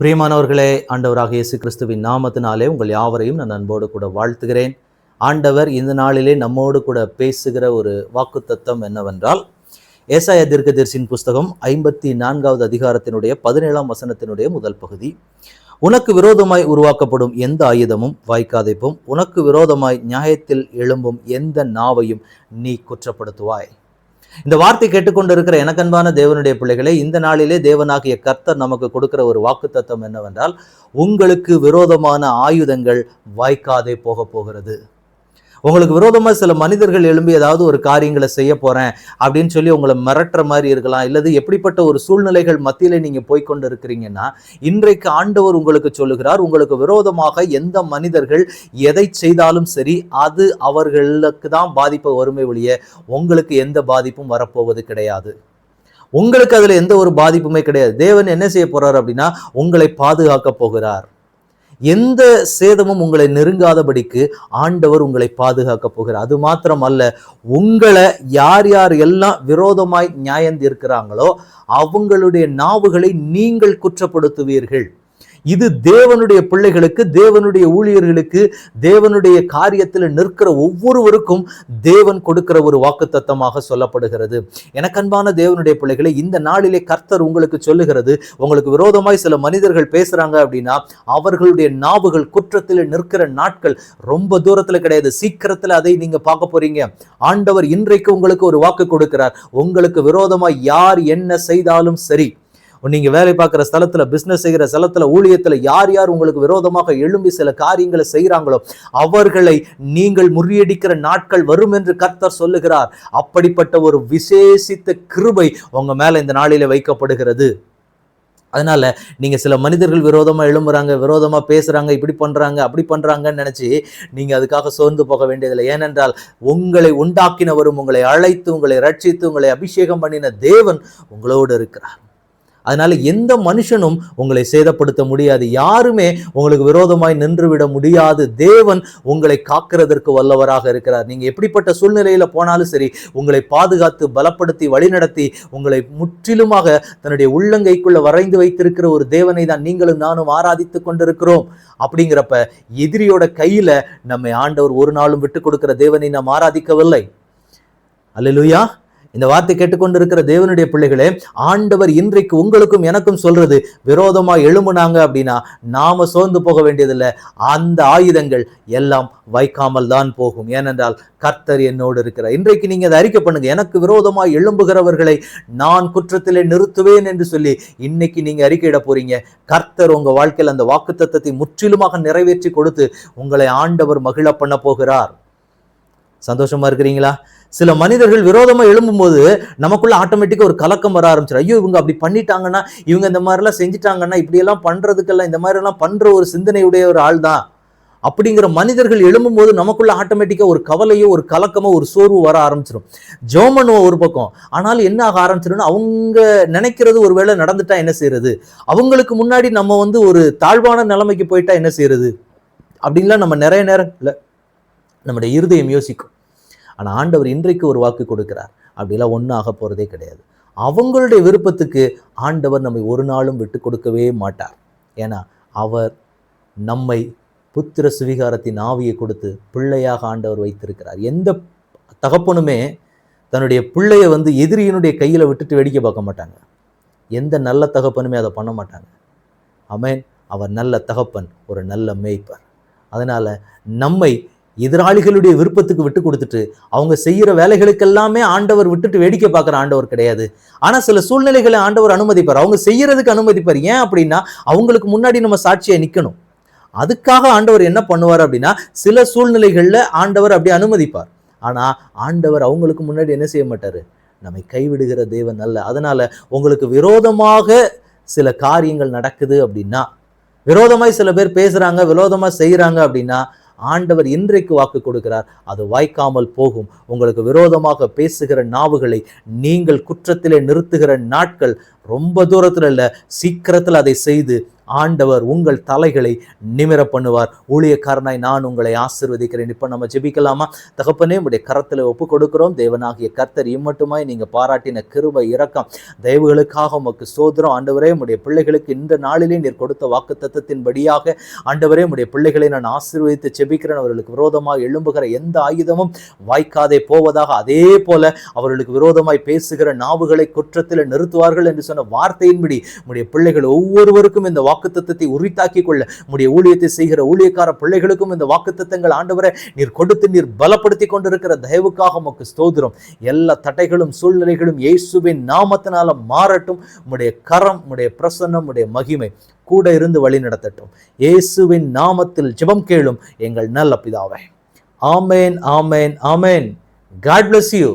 பிரியமானவர்களே ஆண்டவராக இயேசு கிறிஸ்துவின் நாமத்தினாலே உங்கள் யாவரையும் நான் அன்போடு கூட வாழ்த்துகிறேன். ஆண்டவர் இந்த நாளிலே நம்மோடு கூட பேசுகிற ஒரு வாக்குத்தத்தம் என்னவென்றால் ஏசாய தீர்க்கதரிசியின் புஸ்தகம் ஐம்பத்தி நான்காவது அதிகாரத்தினுடைய பதினேழாம் வசனத்தினுடைய முதல் பகுதி. உனக்கு விரோதமாய் உருவாக்கப்படும் எந்த ஆயுதமும் வாய்க்காதைப்பும் உனக்கு விரோதமாய் நியாயத்தில் எழும்பும் எந்த நாவையும் நீ குற்றப்படுத்துவாய். இந்த வார்த்தை கேட்டுக்கொண்டிருக்கிற எனக்கன்பான தேவனுடைய பிள்ளைகளே இந்த நாளிலே தேவனாகிய கர்த்தர் நமக்கு கொடுக்கிற ஒரு வாக்குத்தத்தம் என்னவென்றால் உங்களுக்கு விரோதமான ஆயுதங்கள் வாய்க்காதே போக போகிறது. உங்களுக்கு விரோதமாக சில மனிதர்கள் எழும்பி ஏதாவது ஒரு காரியங்களை செய்ய போகிறேன் அப்படின்னு சொல்லி உங்களை மிரட்டுற மாதிரி இருக்கலாம். இல்லது எப்படிப்பட்ட ஒரு சூழ்நிலைகள் மத்தியில் நீங்கள் போய்க்கொண்டு இருக்கிறீங்கன்னா இன்றைக்கு ஆண்டவர் உங்களுக்கு சொல்லுகிறார் உங்களுக்கு விரோதமாக எந்த மனிதர்கள் எதை செய்தாலும் சரி அது அவர்களுக்கு தான் பாதிப்பு வறுமை ஒழிய உங்களுக்கு எந்த பாதிப்பும் வரப்போவது கிடையாது. உங்களுக்கு அதில் எந்த ஒரு பாதிப்புமே கிடையாது. தேவன் என்ன செய்ய போகிறார் அப்படின்னா உங்களை பாதுகாக்க போகிறார். எந்த சேதமும் உங்களை நெருங்காதபடிக்கு ஆண்டவர் உங்களை பாதுகாக்க போகிறார். அது மாத்திரம் அல்ல உங்களை யார் யார் எல்லாம் விரோதமாய் நியாயந்திருக்கிறாங்களோ அவங்களுடைய நாவுகளை நீங்கள் குற்றப்படுத்துவீர்கள். இது தேவனுடைய பிள்ளைகளுக்கு தேவனுடைய ஊழியர்களுக்கு தேவனுடைய காரியத்தில் நிற்கிற ஒவ்வொருவருக்கும் தேவன் கொடுக்கிற ஒரு வாக்குத்தத்தமாக சொல்லப்படுகிறது. எனக்கு அன்பான தேவனுடைய பிள்ளைகளை இந்த நாளிலே கர்த்தர் உங்களுக்கு சொல்லுகிறது உங்களுக்கு விரோதமாய் சில மனிதர்கள் பேசுறாங்க அப்படின்னா அவர்களுடைய நாவுகள் குற்றத்தில் நிற்கிற நாட்கள் ரொம்ப தூரத்தில் கிடையாது. சீக்கிரத்தில் அதை நீங்க பார்க்க போறீங்க. ஆண்டவர் இன்றைக்கு உங்களுக்கு ஒரு வாக்கு கொடுக்கிறார். உங்களுக்கு விரோதமாய் யார் என்ன செய்தாலும் சரி. நீங்க வேலை பார்க்குற ஸ்தலத்துல பிசினஸ் செய்கிற ஸ்தலத்துல ஊழியத்துல யார் யார் உங்களுக்கு விரோதமாக எழும்பி சில காரியங்களை செய்கிறாங்களோ அவர்களை நீங்கள் முறியடிக்கிற நாட்கள் வரும் என்று கர்த்தர் சொல்லுகிறார். அப்படிப்பட்ட ஒரு விசேஷித்த கிருபை உங்க மேல இந்த நாளில வைக்கப்படுகிறது. அதனால நீங்க சில மனிதர்கள் விரோதமா எழும்புறாங்க விரோதமா பேசுறாங்க இப்படி பண்றாங்க அப்படி பண்றாங்கன்னு நினைச்சு நீங்க அதுக்காக சோர்ந்து போக வேண்டியதில்லை. ஏனென்றால் உங்களை உண்டாக்கினவரும் உங்களை அழைத்து உங்களை ரட்சித்து உங்களை அபிஷேகம் பண்ணின தேவன் உங்களோடு இருக்கிறார். அதனால எந்த மனுஷனும் உங்களை சேதப்படுத்த முடியாது. யாருமே உங்களுக்கு விரோதமாய் நின்றுவிட முடியாது. தேவன் உங்களை காக்கிறதற்கு வல்லவராக இருக்கிறார். நீங்க எப்படிப்பட்ட சூழ்நிலையில போனாலும் சரி உங்களை பாதுகாத்து பலப்படுத்தி வழிநடத்தி உங்களை முற்றிலுமாக தன்னுடைய உள்ளங்கைக்குள்ள வரைந்து வைத்திருக்கிற ஒரு தேவனை தான் நீங்களும் நானும் ஆராதித்து கொண்டிருக்கிறோம். அப்படிங்கிறப்ப எதிரியோட கையில நம்மை ஆண்டவர் ஒரு நாளும் விட்டு கொடுக்கிற தேவனை நாம் ஆராதிக்கவில்லை. அல்லேலூயா. இந்த வார்த்தை கேட்டுக்கொண்டிருக்கிற தேவனுடைய பிள்ளைகளே ஆண்டவர் இன்றைக்கு உங்களுக்கும் எனக்கும் சொல்றது விரோதமா எழும்புனாங்க அப்படின்னா நாம சோர்ந்து போக வேண்டியதில்லை. அந்த ஆயுதங்கள் எல்லாம் வைக்காமல் தான் போகும். ஏனென்றால் கர்த்தர் என்னோடு இருக்கிறார். இன்றைக்கு நீங்க அதை அறிக்கை பண்ணுங்க. எனக்கு விரோதமாக எழும்புகிறவர்களை நான் குற்றத்திலே நிறுத்துவேன் என்று சொல்லி இன்னைக்கு நீங்க அறிக்கையிட போறீங்க. கர்த்தர் உங்க வாழ்க்கையில் அந்த வாக்குத்தத்தத்தை முற்றிலுமாக நிறைவேற்றி கொடுத்து உங்களை ஆண்டவர் மகிழ பண்ண போகிறார். சந்தோஷமா இருக்கிறீங்களா? சில மனிதர்கள் விரோதமா எழும்பும்போது நமக்குள்ள ஆட்டோமேட்டிக்காக ஒரு கலக்கம் வர ஆரம்பிச்சிடும் ஐயோ இவங்க அப்படி பண்ணிட்டாங்கன்னா இவங்க இந்த மாதிரிலாம் செஞ்சிட்டாங்கன்னா இப்படியெல்லாம் பண்றதுக்கெல்லாம் இந்த மாதிரி எல்லாம் பண்ற ஒரு சிந்தனையுடைய ஒரு ஆள் தான். அப்படிங்கிற மனிதர்கள் எழும்பும்போது நமக்குள்ள ஆட்டோமேட்டிக்காக ஒரு கவலையோ ஒரு கலக்கமோ ஒரு சோர்வு வர ஆரம்பிச்சிடும் ஜோமனோ ஒரு பக்கம். ஆனாலும் என்ன ஆக ஆரம்பிச்சிடும்னு அவங்க நினைக்கிறது ஒரு வேளை நடந்துட்டா என்ன செய்யறது? அவங்களுக்கு முன்னாடி நம்ம வந்து ஒரு தாழ்வான நிலைமைக்கு போயிட்டா என்ன செய்யறது? அப்படின்லாம் நம்ம நிறைய நேரம் இல்லை நம்முடைய இருதயம் யோசிக்கும். ஆனால் ஆண்டவர் இன்றைக்கு ஒரு வாக்கு கொடுக்கிறார். அப்படிலாம் ஒன்றும் ஆக போகிறதே கிடையாது. அவங்களுடைய விருப்பத்துக்கு ஆண்டவர் நம்மை ஒரு நாளும் விட்டு கொடுக்கவே மாட்டார். ஏன்னா அவர் நம்மை புத்திர சுவிகாரத்தின் ஆவியை கொடுத்து பிள்ளையாக ஆண்டவர் வைத்திருக்கிறார். எந்த தகப்பனுமே தன்னுடைய பிள்ளையை வந்து எதிரியினுடைய கையில் விட்டுட்டு வேடிக்கை பார்க்க மாட்டாங்க. எந்த நல்ல தகப்பனுமே அதை பண்ண மாட்டாங்க. அமேன் அவர் நல்ல தகப்பன் ஒரு நல்ல மேய்ப்பர். அதனால் நம்மை எதிராளிகளுடைய விருப்பத்துக்கு விட்டு கொடுத்துட்டு அவங்க செய்கிற வேலைகளுக்கெல்லாமே ஆண்டவர் விட்டுட்டு வேடிக்கை பார்க்குற ஆண்டவர் கிடையாது. ஆனால் சில சூழ்நிலைகளை ஆண்டவர் அனுமதிப்பார். அவங்க செய்கிறதுக்கு அனுமதிப்பார். ஏன் அப்படின்னா அவங்களுக்கு முன்னாடி நம்ம சாட்சியை நிற்கணும் அதுக்காக ஆண்டவர் என்ன பண்ணுவார் அப்படின்னா சில சூழ்நிலைகளில் ஆண்டவர் அப்படி அனுமதிப்பார். ஆனால் ஆண்டவர் அவங்களுக்கு முன்னாடி என்ன செய்ய மாட்டார்? நம்மை கைவிடுகிற தேவன் அல்ல. அதனால் உங்களுக்கு விரோதமாக சில காரியங்கள் நடக்குது அப்படின்னா விரோதமாய் சில பேர் பேசுகிறாங்க விரோதமாக செய்கிறாங்க அப்படின்னா ஆண்டவர் இன்றைக்கு வாக்கு கொடுக்கிறார். அது வாய்க்காமல் போகும். உங்களுக்கு விரோதமாக பேசுகிற நாவுகளை நீங்கள் குற்றத்திலே நிறுத்துகிற நாட்கள் ரொம்ப தூரத்தில் இல்லை சீக்கிரத்தில் அதை செய்து ஆண்டவர் உங்கள் தலைகளை நிமிர பண்ணுவார். ஊழியக்காரனாய் நான் உங்களை ஆசிர்வதிக்கிறேன். இப்போ நம்ம ஜெபிக்கலாமா? தகப்பனே உடைய கரத்தில் ஒப்பு கொடுக்கிறோம். தேவனாகிய கர்த்தர் இம்மட்டுமாய் நீங்கள் பாராட்டின கிருப இரக்கம் தயவுகளுக்காக உமக்கு சோதரம். ஆண்டவரே உடைய பிள்ளைகளுக்கு இந்த நாளிலே நீர் கொடுத்த வாக்கு தத்துவத்தின்படியாக ஆண்டவரே உடைய பிள்ளைகளை நான் ஆசீர்வதித்து ஜெபிக்கிறேன். அவர்களுக்கு விரோதமாக எழும்புகிற எந்த ஆயுதமும் வாய்க்காதே போவதாக. அதே போல அவர்களுக்கு விரோதமாய் பேசுகிற நாவுகளை குற்றத்தில் நிறுத்துவார்கள் என்று சொன்ன வார்த்தையின்படி உடைய பிள்ளைகள் ஒவ்வொருவருக்கும் இந்த வாக்குத்தத்தை உரித்தாக்கி கொள்ள உம்முடைய ஊழியத்தை செய்கிற ஊழியக்கார பிள்ளைகளுக்கும் இந்த வாக்குத்தத்தங்கள் ஆண்டவரை நீர் கொடுத்து நீர் பலப்படுத்தி கொண்டிருக்கிற தயவுக்காக உமக்கு ஸ்தோதிரம் எல்லா தடைகளும் சூழ்நிலைகளும் இயேசுவின் நாமத்தினால மாறட்டும். உம்முடைய கரம் உம்முடைய பிரசன்னம் உடைய மகிமை கூட இருந்து வழி நடத்தட்டும். இயேசுவின் நாமத்தில் ஜெபம் கேளும் எங்கள் நல்ல பிதாவை. ஆமேன் ஆமேன் ஆமேன். God bless you